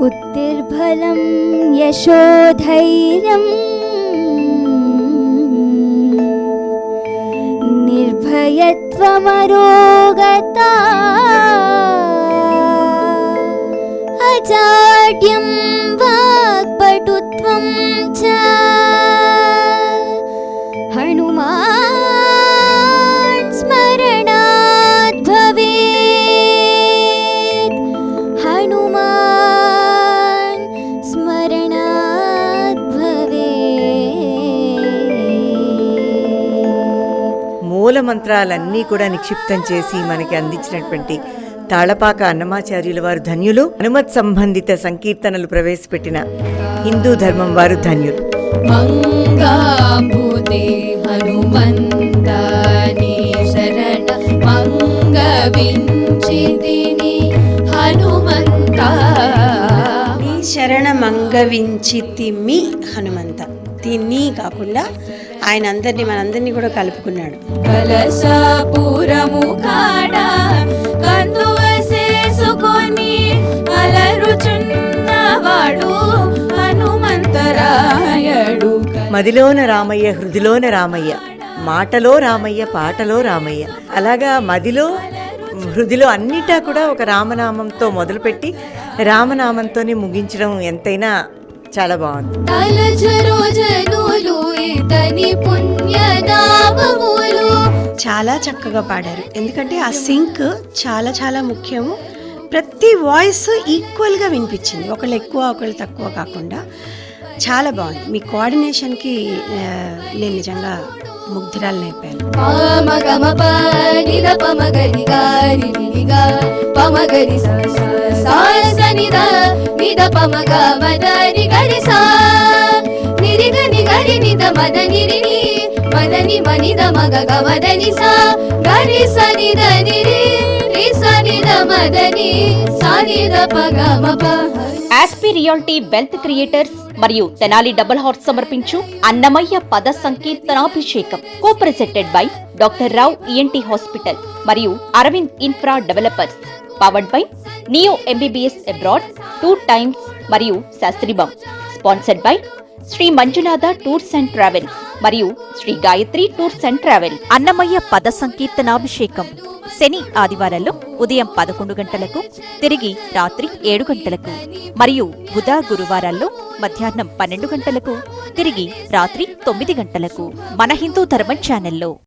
बुद्धिर्बलं यशोधैर्यम्। निर्भयत्वमरोगता अजाड्यं वाक्पटुत्वं మూల మంత్రాలన్నీ కూడా నిక్షిప్తం చేసి మనకి అందించినటువంటి తాళపాక అన్నమాచార్యుల వారు ధన్యులు. హనుమత్ సంబంధిత సంకీర్తనలు ప్రవేశపెట్టిన హిందూ ధర్మం వారు ధన్యులు. శరణ మంగవించితిని హనుమంత. నీ శరణమంగవించితిమి హనుమంత తిని కాకుండా ఆయన అందరినీ మనందరినీ కూడా కలుపుకున్నాడు. కలశాపురము కాడ కందువ చేసుకొని అలరుచున్నవాడు హనుమంతరాయడు. మదిలోన రామయ్య హృదిలోన రామయ్య మాటలో రామయ్య పాటలో రామయ్య. అలాగా మదిలో హృదిలో అన్నిటా కూడా ఒక రామనామంతో మొదలుపెట్టి రామనామంతోనే ముగించడం ఎంతైనా చాలా బాగుంది చాలా చక్కగా పాడారు ఎందుకంటే ఆ సింక్ చాలా చాలా ముఖ్యము ప్రతి వాయిస్ ఈక్వల్గా వినిపించింది ఒకళ్ళు ఎక్కువ ఒకళ్ళు తక్కువ కాకుండా చాలా బాగుంది మీ కోఆర్డినేషన్కి నేను నిజంగా ముగ్ధురాలు పమగరి పమగరి నిగరి నిద మద మనిద మగ గ సా. గరి స నిద మదని ఆస్పి రియాలిటీ వెల్త్ క్రియేటర్స్ మరియు తెనాలి డబుల్ హార్స్ సమర్పించు అన్నమయ్య పద సంకీర్తనాభిషేకం. Co presented by doctor Rao ENT hospital మరియు Aravind infra developers powered by neo MBBS abroad two times మరియు శాస్త్రీబం sponsored by Shri Manjunatha tours and travel మరియు Shri Gayatri tours and travel. Annamayya పద సంకీర్తనాభిషేకం. శని ఆదివారాల్లో ఉదయం పదకొండు గంటలకు తిరిగి రాత్రి ఏడు గంటలకు మరియు బుధ గురువారాల్లో మధ్యాహ్నం పన్నెండు గంటలకు తిరిగి రాత్రి తొమ్మిది గంటలకు మన హిందూ ధర్మం ఛానల్లో.